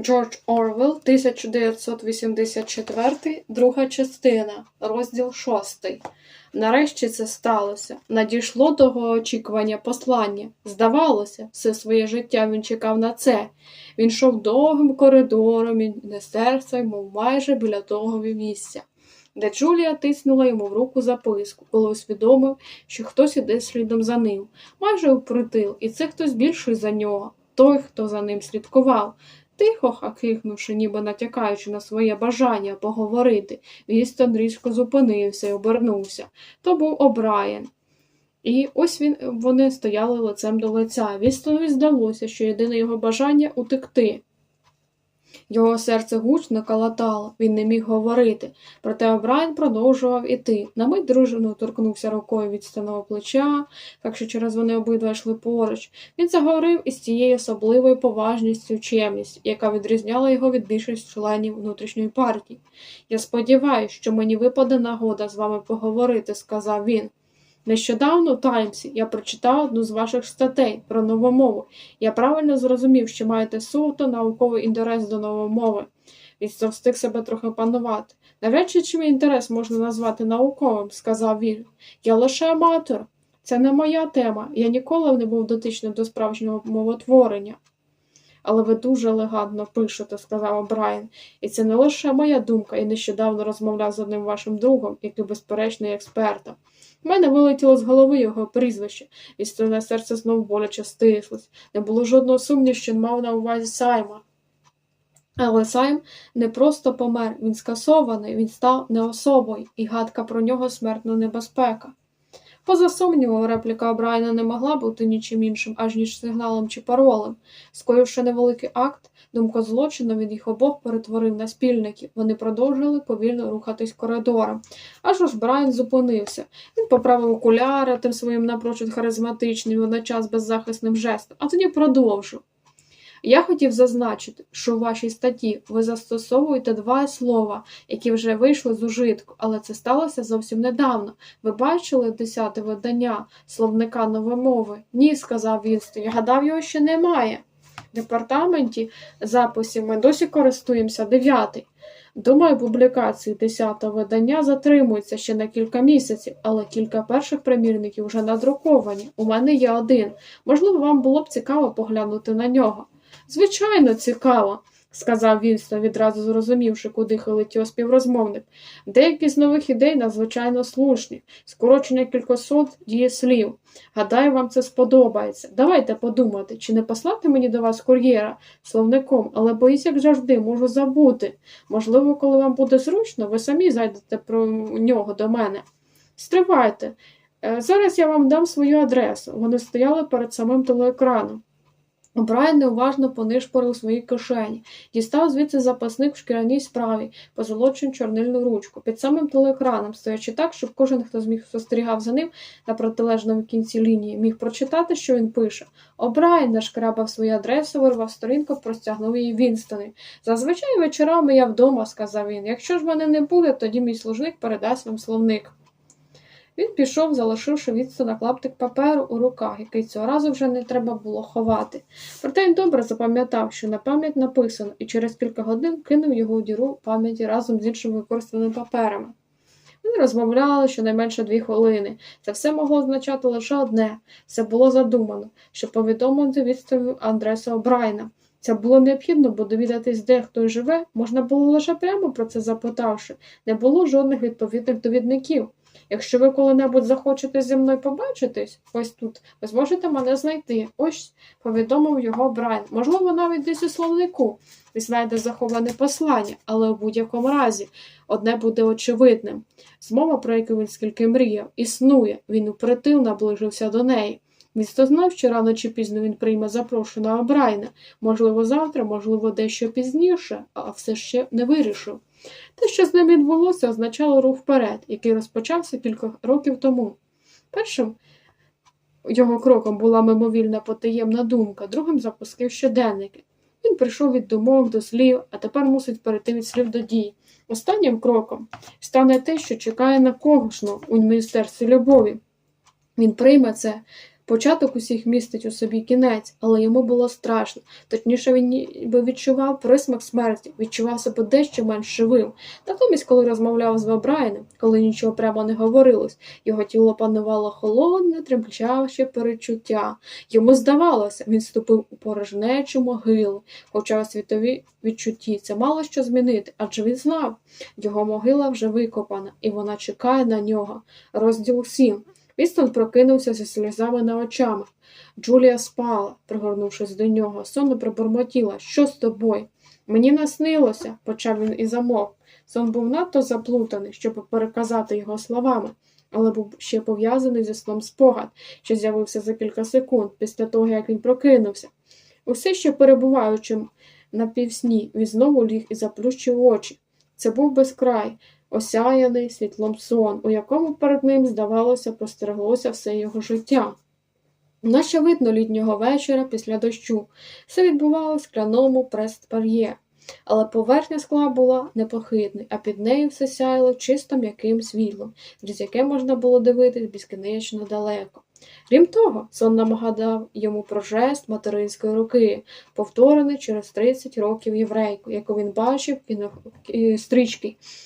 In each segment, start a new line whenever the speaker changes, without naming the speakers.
Джордж Орвел, 1984, друга частина, розділ 6. Нарешті це сталося. Надійшло того очікування послання. Здавалося, все своє життя він чекав на це. Він йшов довгим коридором і не серце, мов майже біля того місця, де Джулія тиснула йому в руку записку, коли усвідомив, що хтось іде слідом за ним, майже упритил, і це хтось більший за нього, той, хто за ним слідкував. Тихо хакихнувши, ніби натякаючи на своє бажання поговорити, Вістон різко зупинився і обернувся. То був Обраєн. І ось він, вони стояли лицем до лиця. Вістонові здалося, що єдине його бажання утекти. Його серце гучно калатало, він не міг говорити, проте Обрайен продовжував іти. На мить дружину торкнувся рукою від станого плеча, так що через вони обидва йшли поруч. Він заговорив із тією особливою поважністю і чемністю, яка відрізняла його від більшості членів внутрішньої партії. Я сподіваюся, що мені випаде нагода з вами поговорити, сказав він. Нещодавно у Таймсі я прочитав одну з ваших статей про нову мову. Я правильно зрозумів, що маєте суто науковий інтерес до нової мови. Він встиг себе трохи панувати. Навряд чи чим інтерес можна назвати науковим, сказав він. Я лише аматор. Це не моя тема. Я ніколи не був дотичним до справжнього мовотворення. Але ви дуже елегантно пишете, сказав Брайан. І це не лише моя думка, я нещодавно розмовляв з одним вашим другом, який безперечно експертом. У мене вилетіло з голови його прізвище, і стороне серце знову боляче стислось. Не було жодного сумніву, що мав на увазі Сайма. Але Сайм не просто помер, він скасований, він став не особою, і гадка про нього смертна небезпека. Поза сумнівом, репліка Брайана не могла бути нічим іншим, аж ніж сигналом чи паролем. Скоївши невеликий акт, думка злочину від їх обох перетворив на спільників. Вони продовжили повільно рухатись коридором. Аж ось Брайан зупинився. Він поправив окуляри тим своїм напрочуд харизматичним, водночас беззахисним жестом, а тоді продовжив. Я хотів зазначити, що у вашій статті ви застосовуєте два слова, які вже вийшли з ужитку, але це сталося зовсім недавно. Ви бачили десяте видання словника нової мови? Ні, сказав Вінстон. Я гадав, його ще немає. В департаменті записів ми досі користуємося дев'ятий. Думаю, публікації десятого видання затримуються ще на кілька місяців, але кілька перших примірників вже надруковані. У мене є один. Можливо, вам було б цікаво поглянути на нього. Звичайно, цікаво, сказав Вінстон, відразу зрозумівши, куди хилить його співрозмовник. Деякі з нових ідей надзвичайно слушні, скорочення кількосот дієслів. Гадаю, вам це сподобається. Давайте подумати, чи не послати мені до вас кур'єра словником, але боюсь, як завжди, можу забути. Можливо, коли вам буде зручно, ви самі зайдете про нього до мене. Стривайте. Е, Зараз я вам дам свою адресу. Вони стояли перед самим телеекраном. Брайан неуважно понишпорив у своїй кишені, дістав звідси запасник в шкіряній справі, позолочену чорнильну ручку, під самим телеекраном, стоячи так, щоб кожен, хто зміг спостерігав за ним на протилежному кінці лінії, міг прочитати, що він пише. Обрайан нашкрабав свою адресу, вирвав сторінку, простягнув її Вінстони. Зазвичай вечорами я вдома, сказав він. Якщо ж мене не буде, тоді мій служник передасть вам словник. Він пішов, залишивши відстана клаптик паперу у руках, який цього разу вже не треба було ховати. Проте він добре запам'ятав, що на пам'ять написано, і через кілька годин кинув його у діру пам'яті разом з іншими використаними паперами. Вони розмовляли щонайменше дві хвилини. Це все могло означати лише одне все було задумано, щоб повідомити відставив адресу Обрайна. Це було необхідно, бо довідатись, де хто живе, можна було лише прямо про це запитавши. Не було жодних відповідних довідників. Якщо ви коли-небудь захочете зі мною побачитись, ось тут, ви зможете мене знайти. Ось повідомив його Брайан. Можливо, навіть десь у словнику ви знайде заховане послання, але у будь-якому разі одне буде очевидним. Змова, про яку він скільки мріяв, існує, він упритил наближився до неї. Місто знав, що рано чи пізно він прийме запрошеного Брайна. Можливо, завтра, можливо, дещо пізніше, а все ще не вирішив. Те, що з ним відбулося, означало рух вперед, який розпочався кілька років тому. Першим його кроком була мимовільна потаємна думка, другим запустив щоденники. Він прийшов від думок до слів, а тепер мусить перейти від слів до дій. Останнім кроком стане те, що чекає на когошну у міністерстві любові. Він прийме це Початок усіх містить у собі кінець, але йому було страшно. Точніше, він ніби відчував присмак смерті, відчував себе дещо менш живим. Натомість, коли розмовляв з Вабрайном, коли нічого прямо не говорилось, його тіло панувало холодне, тремтяче перечуття. Йому здавалося, він ступив у порожнечу могилу, хоча у світові відчутті це мало що змінити, адже він знав, його могила вже викопана, і вона чекає на нього. Розділ 7. Вістон прокинувся зі сльозами на очах. Джулія спала, пригорнувшись до нього, сонно пробормотіла. Що з тобою? Мені наснилося, почав він і замовк. Сон був надто заплутаний, щоб переказати його словами, але був ще пов'язаний зі сном спогад, що з'явився за кілька секунд після того, як він прокинувся. Усе ще перебуваючи на півсні, він знову ліг і заплющив очі. Це був безкрай, осяяний світлом сон, у якому перед ним, здавалося, постереглося все його життя. Наче видно літнього вечора після дощу, все відбувалося в скляному прес-пар'є, але поверхня скла була непохитною, а під нею все сяяло чисто м'яким світлом, через яке можна було дивитись безкінечно далеко. Крім того, сон нагадав йому про жест материнської руки, повторений через 30 років єврейку, яку він бачив в е,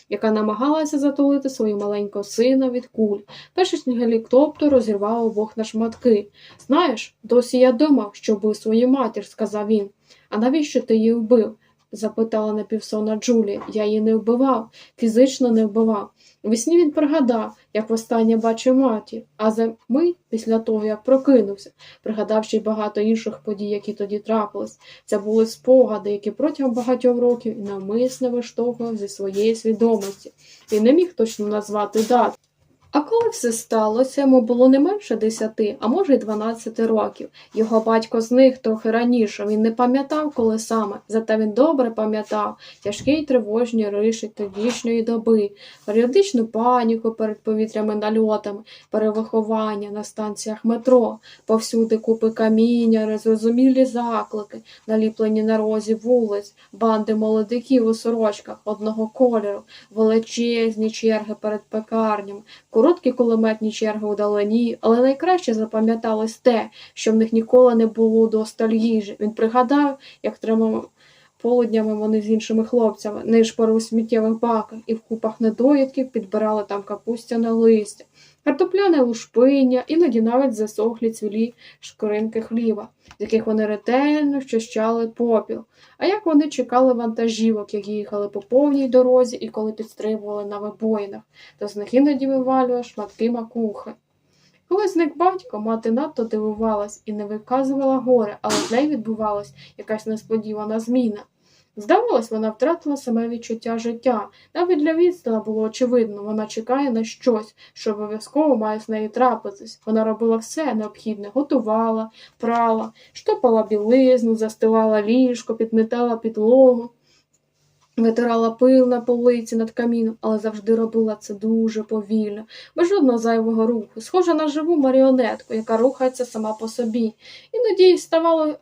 яка намагалася затулити свого маленького сина від куль. Перший гелікоптер розірвав обох на шматки. Знаєш, досі я думав, що вбив свою матір, сказав він. А навіщо ти її вбив? Запитала напівсона Джулія. Я її не вбивав, фізично не вбивав. Весні він пригадав, як востаннє бачив матір, а за мить після того, як прокинувся, пригадавши багато інших подій, які тоді трапились. Це були спогади, які протягом багатьох років навмисно виштовхував зі своєї свідомості. Він не міг точно назвати дату. А коли все сталося, йому було не менше десяти, а може й дванадцяти років. Його батько зник трохи раніше. Він не пам'ятав, коли саме, зате він добре пам'ятав тяжкі й тривожні риші тодішньої доби, періодичну паніку перед повітрями нальотами, перевиховання на станціях метро, повсюди купи каміння, незрозумілі заклики, наліплені на розі вулиць, банди молодиків у сорочках одного кольору, величезні черги перед пекарнями. Короткі кулеметні черги у далині, але найкраще запам'яталось те, що в них ніколи не було досталь їжі. Він пригадав, як тримав полуднями вони з іншими хлопцями, нишпори у сміттєвих баках і в купах недоїдків підбирали там капустяне листя, картопляне лушпиння, іноді навіть засохлі цвілі шкоринки хліба, з яких вони ретельно вчищали попіл. А як вони чекали вантажівок, які їхали по повній дорозі і коли підстрибували на вибоїнах, то з них іноді вивалювали шматки макухи. Коли зник батько, мати надто дивувалась і не виказувала горе, але з нею відбувалась якась несподівана зміна. Здавалось, вона втратила саме відчуття життя. Навіть для відстала було очевидно, вона чекає на щось, що обов'язково має з нею трапитись. Вона робила все необхідне, готувала, прала, штопала білизну, застилала ліжко, підметала підлогу. Витирала пил на полиці над каміном, але завжди робила це дуже повільно, без жодного зайвого руху, схожа на живу маріонетку, яка рухається сама по собі. Іноді їй ставало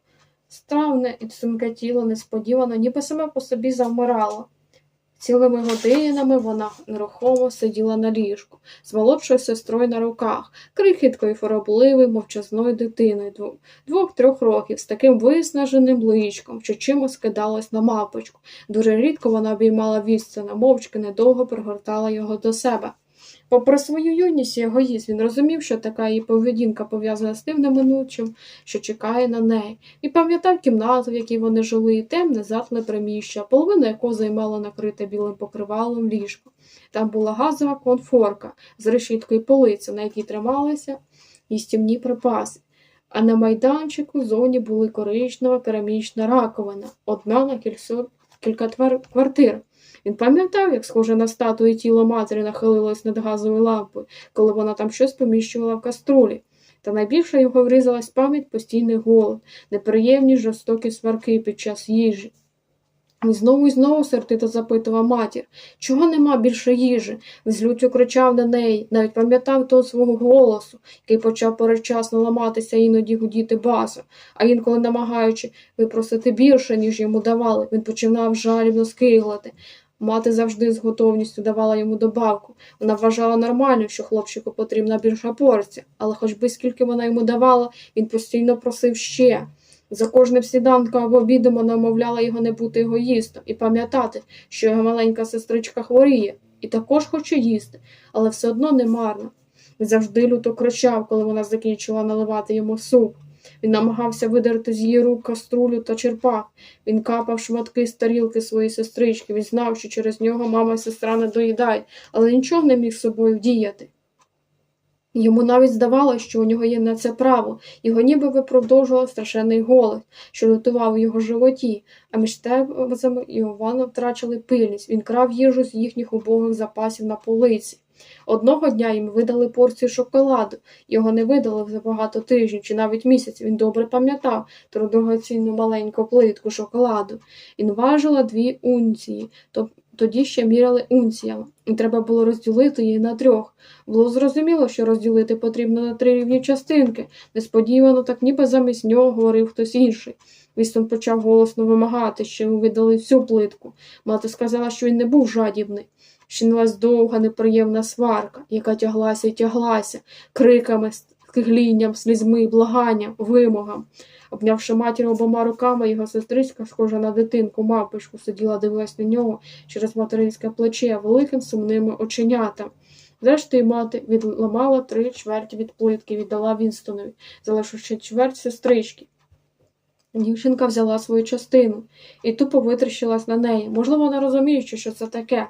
стравне і сумке тіло несподівано, ніби саме по собі завмирало. Цілими годинами вона нерухомо сиділа на ліжку, з молодшою сестрою на руках, крихіткою, хоробливою, мовчазною дитиною двох- двох-трьох років, з таким виснаженим личком, що чимось кидалось на мапочку. Дуже рідко вона обіймала відстана, мовчки недовго пригортала його до себе. Попри свою юність і егоїзм, він розумів, що така її поведінка пов'язана з тим неминучим, що чекає на неї, і пам'ятав кімнату, в якій вони жили, і темне затле приміщення, половину якого займало накрите білим покривалом ліжко. Там була газова конфорка з решіткою полиці, на якій трималися їстівні припаси. А на майданчику зовні були коричнева керамічна раковина, одна на кілька квартир. Він пам'ятав, як схоже на статую тіло матері нахилилось над газовою лампою, коли вона там щось поміщувала в каструлі. Та найбільше його врізалась пам'ять постійний голод, неприємні жорстокі сварки під час їжі. Він знову і знову сердито запитував матір, чого нема більше їжі. З люттю кричав на неї, навіть пам'ятав того свого голосу, який почав передчасно ламатися іноді гудіти басом, а інколи, намагаючи випросити більше, ніж йому давали, він починав жалібно скиглити. Мати завжди з готовністю давала йому добавку. Вона вважала нормально, що хлопчику потрібна більша порція, але хоч би скільки вона йому давала, він постійно просив ще. За кожним сніданком або обідом вона мовляла його не бути егоїстом і пам'ятати, що його маленька сестричка хворіє, і також хоче їсти, але все одно не марно. Він завжди люто кричав, коли вона закінчила наливати йому суп. Він намагався видерти з її рук каструлю та черпак. Він капав шматки з тарілки своєї сестрички. Він знав, що через нього мама і сестра не доїдають, але нічого не міг з собою вдіяти. Йому навіть здавалося, що у нього є на це право, його ніби випродовжував страшенний голод, що лютував у його животі, а між тебзами і Івана втрачали пильність. Він крав їжу з їхніх убогих запасів на полиці. Одного дня їм видали порцію шоколаду. Його не видали за багато тижнів чи навіть місяць. Він добре пам'ятав ту дорогоцінну маленьку плитку шоколаду. Він важила дві унції, то тоді ще міряли унціями, і треба було розділити її на трьох. Було зрозуміло, що розділити потрібно на три рівні частинки. Несподівано, так ніби замість нього говорив хтось інший. Вістон почав голосно вимагати, що йому видали всю плитку. Мати сказала, що він не був жадібний. Щинилась довга неприємна сварка, яка тяглася і тяглася, криками, скиглінням, слізьми, благанням, вимогам. Обнявши матір обома руками, його сестричка, схожа на дитинку, мавпочку, сиділа, дивилась на нього через материнське плече великим сумними оченятам. Зрештою, мати відламала три чверті від плитки, віддала Вінстонові, залишивши чверть сестрички. Дівчинка взяла свою частину і тупо витріщилась на неї. Можливо, вона розуміючи, що це таке.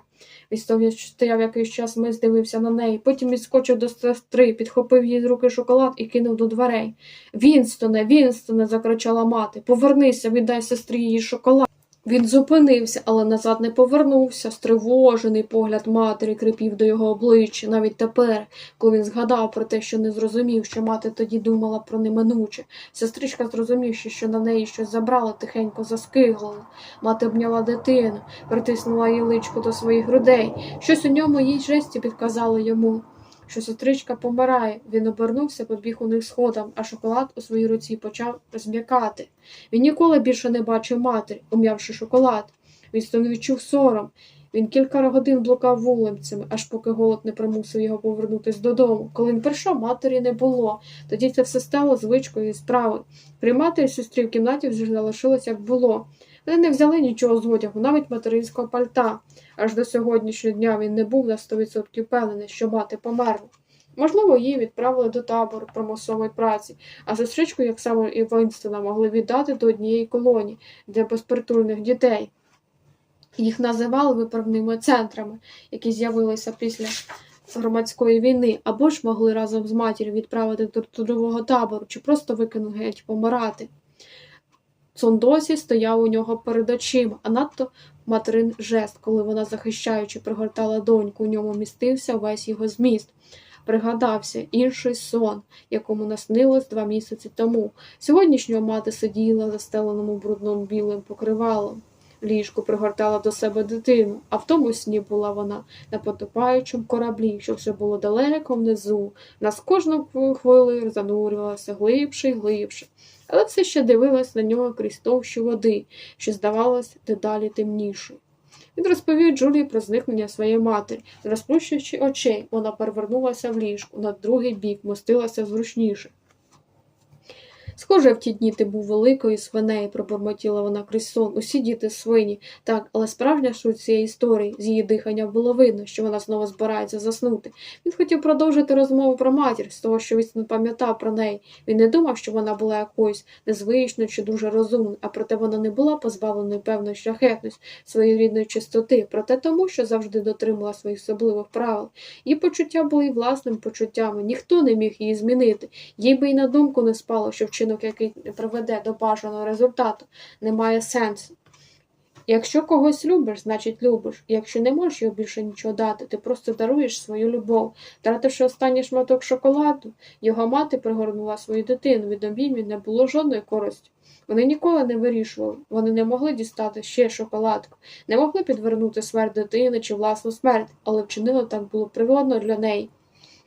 Вістов стояв якийсь час, ми здивився на неї. Потім відскочив до сестри, підхопив їй з руки шоколад і кинув до дверей. Вінстоне, Вінстоне, закричала мати. Повернися, віддай сестрі її шоколад. Він зупинився, але назад не повернувся. Стривожений погляд матері крипів до його обличчя, навіть тепер, коли він згадав про те, що не зрозумів, що мати тоді думала про неминуче. Сестричка, зрозумівши, що на неї щось забрала, тихенько заскиглила. Мати обняла дитину, притиснула її личку до своїх грудей. Щось у ньому їй жесті підказало йому. Що сестричка помирає, він обернувся, побіг у них сходом, а шоколад у своїй руці почав зм'якати. Він ніколи більше не бачив матері, ум'явши шоколад. Він не відчув сором. Він кілька годин блукав вулицями, аж поки голод не примусив його повернутися додому. Коли він прийшов, матері не було. Тоді це все стало звичкою і справою. При матері сестрі в кімнаті вже залишилось, як було. Вони не взяли нічого з одягу, навіть материнського пальта. Аж до сьогоднішнього дня він не був на 100% впевнений, що мати померла. Можливо, її відправили до табору промислової праці, а сестричку, як саме і Винстона, могли віддати до однієї колонії для безпритульних дітей. Їх називали виправними центрами, які з'явилися після громадської війни, або ж могли разом з матір'ю відправити до трудового табору, чи просто викинути геть помирати. Сон досі стояв у нього перед очима, а надто материн жест, коли вона, захищаючи, пригортала доньку, у ньому містився весь його зміст. Пригадався інший сон, якому наснилось два місяці тому. Сьогоднішнього мати сиділа застеленому брудним білим покривалом. Ліжку пригортала до себе дитину, а в тому сні була вона на потопаючому кораблі, що вже було далеко внизу. Нас кожну хвилину занурювалася глибше й глибше, але все ще дивилась на нього крізь товщу води, що здавалось дедалі темнішою. Він розповів Джулії про зникнення своєї матері. Розплющуючи очей, вона перевернулася в ліжку, на другий бік мостилася зручніше. Схоже, в ті дні ти був великою свинею, пробормотіла вона крізь сон. Усі діти свині. Так, але справжня суть цієї історії, з її дихання було видно, що вона знову збирається заснути. Він хотів продовжити розмову про матір, з того, що він пам'ятав про неї. Він не думав, що вона була якоюсь незвичною чи дуже розумною, а проте вона не була позбавленою певної шляхетності, своєї рідної чистоти, проте тому, що завжди дотримала своїх особливих правил. Її почуття були власними почуттями, ніхто не міг її змінити. Їй би й на думку не спало, що вчинок, який приведе до бажаного результату, не має сенсу. Якщо когось любиш, значить любиш. Якщо не можеш його більше нічого дати, ти просто даруєш свою любов. Тративши останній шматок шоколаду, його мати пригорнула свою дитину. Від обіймів не було жодної користі. Вони ніколи не вирішували, вони не могли дістати ще шоколадку, не могли підвернути смерть дитини чи власну смерть, але вчинило так було природно для неї.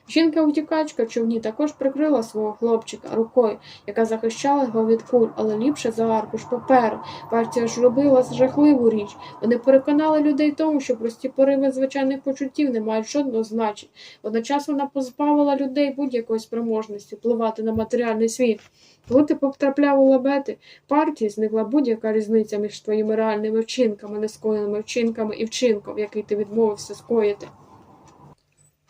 Жінка-утікачка в човні також прикрила свого хлопчика рукою, яка захищала його від куль, але ліпше за аркуш паперу. Партія ж робила жахливу річ. Вони переконали людей тому, що прості пориви звичайних почуттів не мають жодного значення. Водночас вона позбавила людей будь-якої спроможності впливати на матеріальний світ. Коли ти потрапляв у лабети, партії зникла будь-яка різниця між твоїми реальними вчинками, нескоєними вчинками і вчинком, який ти відмовився скоїти.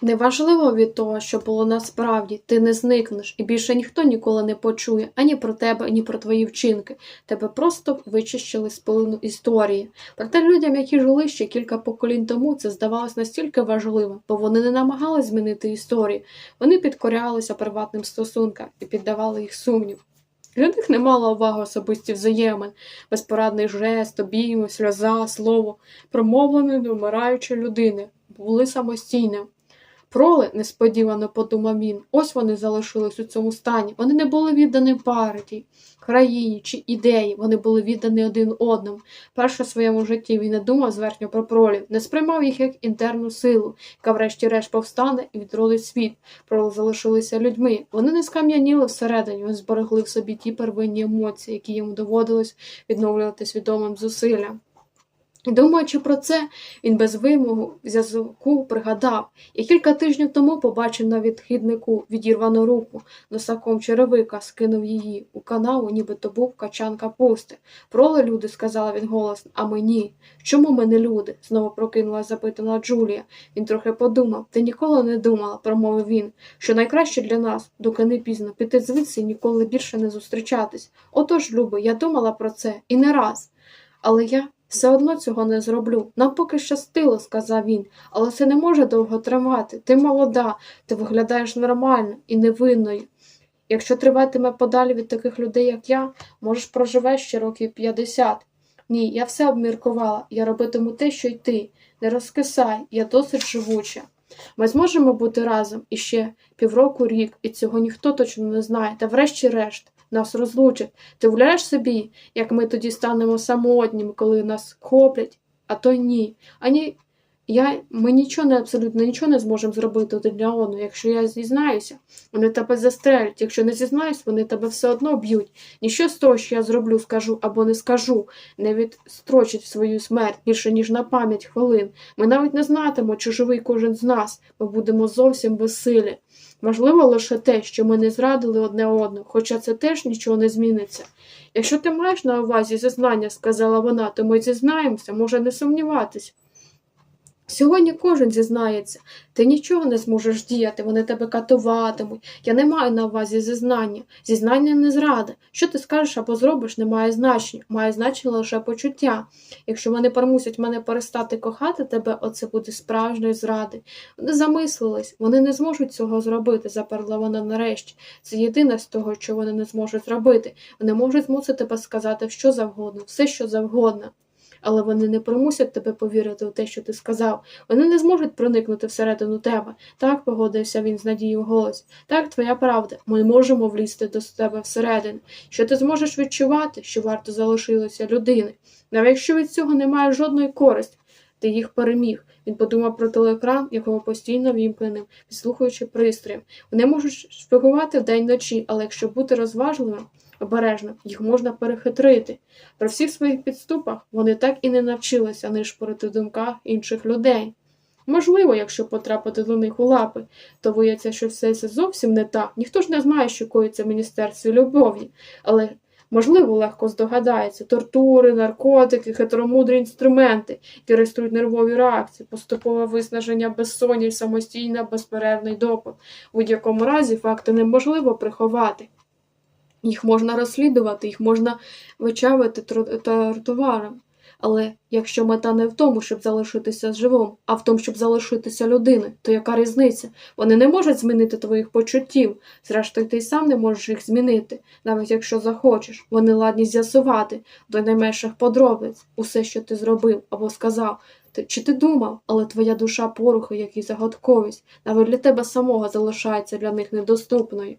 Неважливо від того, що було насправді, ти не зникнеш, і більше ніхто ніколи не почує ані про тебе, ані про твої вчинки. Тебе просто вичищили з пилину історії. Проте людям, які жили ще кілька поколінь тому, це здавалось настільки важливим, бо вони не намагались змінити історію. Вони підкорялися приватним стосункам і піддавали їх сумнів. Для них не мало уваги особисті взаємин, безпорадний жест, обійми, сльоза, слово, промовлене до вмираючої людини, були самостійним. Проли, несподівано подумав він, ось вони залишились у цьому стані. Вони не були віддані партії, країні чи ідеї, вони були віддані один одному. Перше в своєму житті він не думав зверхньо про пролів, не сприймав їх як інтерну силу, яка врешті-решт повстане і відродить світ. Проли залишилися людьми. Вони не скам'яніли всередині, вони зберегли в собі ті первинні емоції, які йому доводилось відновлювати свідомим зусиллям. Думаючи про це, він без вимогу зв'язку пригадав, і кілька тижнів тому побачив на відхіднику відірвану руку, носаком черевика скинув її у канаву, ніби то був качан капусти. Проли люди, сказала він голосно, а ми ні. Чому ми не люди? знову прокинула запитана Джулія. Він трохи подумав. Ти ніколи не думала, промовив він, що найкраще для нас, доки не пізно, піти звідси і ніколи більше не зустрічатись. Отож, Люби, я думала про це і не раз. Але я все одно цього не зроблю. Нам поки щастило, сказав він, але це не може довго тривати. Ти молода, ти виглядаєш нормально і невинною. Якщо триватиме подалі від таких людей, як я, можеш проживеш ще років 50. Ні, я все обміркувала, я робитиму те, що й ти. Не розкисай, я досить живуча. Ми зможемо бути разом іще півроку рік, і цього ніхто точно не знає, та врешті-решт нас розлучать. Ти уявляєш собі, як ми тоді станемо самотніми, коли нас хоплять, а то ні. Ані я, ми нічого не абсолютно нічого не зможемо зробити для одного. Якщо я зізнаюся, вони тебе застрелять. Якщо не зізнаюсь, вони тебе все одно б'ють. Ніщо з того, що я зроблю, скажу або не скажу, не відстрочить свою смерть більше, ніж на пам'ять хвилин. Ми навіть не знатимемо, чи живий кожен з нас, ми будемо зовсім безсилі. Можливо лише те, що ми не зрадили одне одного, хоча це теж нічого не зміниться. Якщо ти маєш на увазі зізнання, сказала вона, то ми зізнаємося, може не сумніватись. Сьогодні кожен зізнається, ти нічого не зможеш діяти, вони тебе катуватимуть. Я не маю на увазі зізнання. Зізнання не зрада. Що ти скажеш або зробиш, не має значення, має значення лише почуття. Якщо вони примусять мене перестати кохати тебе, оце буде справжньої зради. Вони замислились, вони не зможуть цього зробити, заперла вона нарешті. Це єдине з того, що вони не зможуть зробити. Вони можуть змусити тебе сказати що завгодно, все що завгодно але вони не примусять тебе повірити у те, що ти сказав. Вони не зможуть проникнути всередину тебе. Так, погодився він з надією в голосі. Так, твоя правда. Ми можемо влізти до тебе всередину. Що ти зможеш відчувати, що варто залишилося людини. Навіть якщо від цього немає жодної користі, ти їх переміг. Він подумав про телеекран, якого постійно вімкненим, підслухаючи пристроєм. Вони можуть шпигувати вдень ночі, але якщо бути розважливим, обережно, їх можна перехитрити. При всіх своїх підступах вони так і не навчилися нишпорити в думках інших людей. Можливо, якщо потрапити до них у лапи, то виявиться, що все це зовсім не так. Ніхто ж не знає, що коїться в міністерстві любові, але можливо легко здогадається тортури, наркотики, хитромудрі інструменти, які реєструють нервові реакції, поступове виснаження безсоння, і самостійна безперервний допит. У будь-якому разі факти неможливо приховати. Їх можна розслідувати, їх можна вичавити товаром. Але якщо мета не в тому, щоб залишитися живим, а в тому, щоб залишитися людиною, то яка різниця? Вони не можуть змінити твоїх почуттів. Зрештою, ти й сам не можеш їх змінити, навіть якщо захочеш. Вони ладні з'ясувати до найменших подробиць усе, що ти зробив або сказав. Чи ти думав, але твоя душа порухи, як і загадковість, навіть для тебе самого залишається для них недоступною.